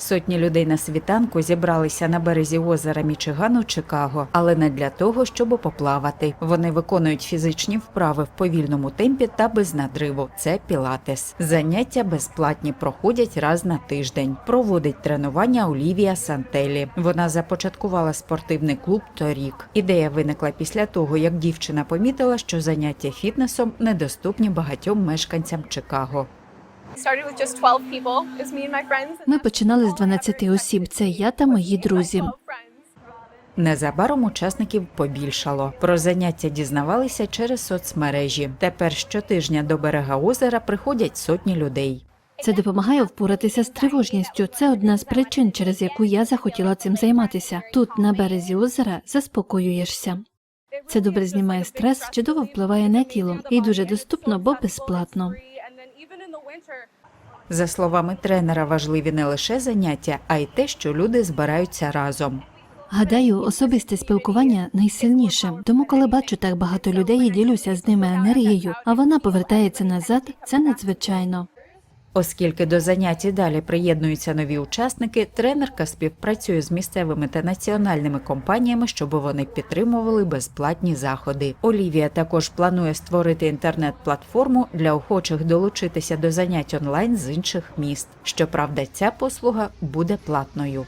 Сотні людей на світанку зібралися на березі озера Мічигану Чикаго, але не для того, щоб поплавати. Вони виконують фізичні вправи в повільному темпі та без надриву. Це пілатес. Заняття безплатні проходять раз на тиждень. Проводить тренування Олівія Сантелі. Вона започаткувала спортивний клуб торік. Ідея виникла після того, як дівчина помітила, що заняття фітнесом недоступні багатьом мешканцям Чикаго. Ми починали з 12 осіб. Це я та мої друзі. 12. Незабаром учасників побільшало. Про заняття дізнавалися через соцмережі. Тепер щотижня до берега озера приходять сотні людей. Це допомагає впоратися з тривожністю. Це одна з причин, через яку я захотіла цим займатися. Тут, на березі озера, заспокоюєшся. Це добре знімає стрес, чудово впливає на тіло і дуже доступно, бо безплатно. За словами тренера, важливі не лише заняття, а й те, що люди збираються разом. Гадаю, особисте спілкування найсильніше. Тому, коли бачу так багато людей і ділюся з ними енергією, а вона повертається назад, це надзвичайно. Оскільки до занять і далі приєднуються нові учасники, тренерка співпрацює з місцевими та національними компаніями, щоб вони підтримували безплатні заходи. Олівія також планує створити інтернет-платформу для охочих долучитися до занять онлайн з інших міст. Щоправда, ця послуга буде платною.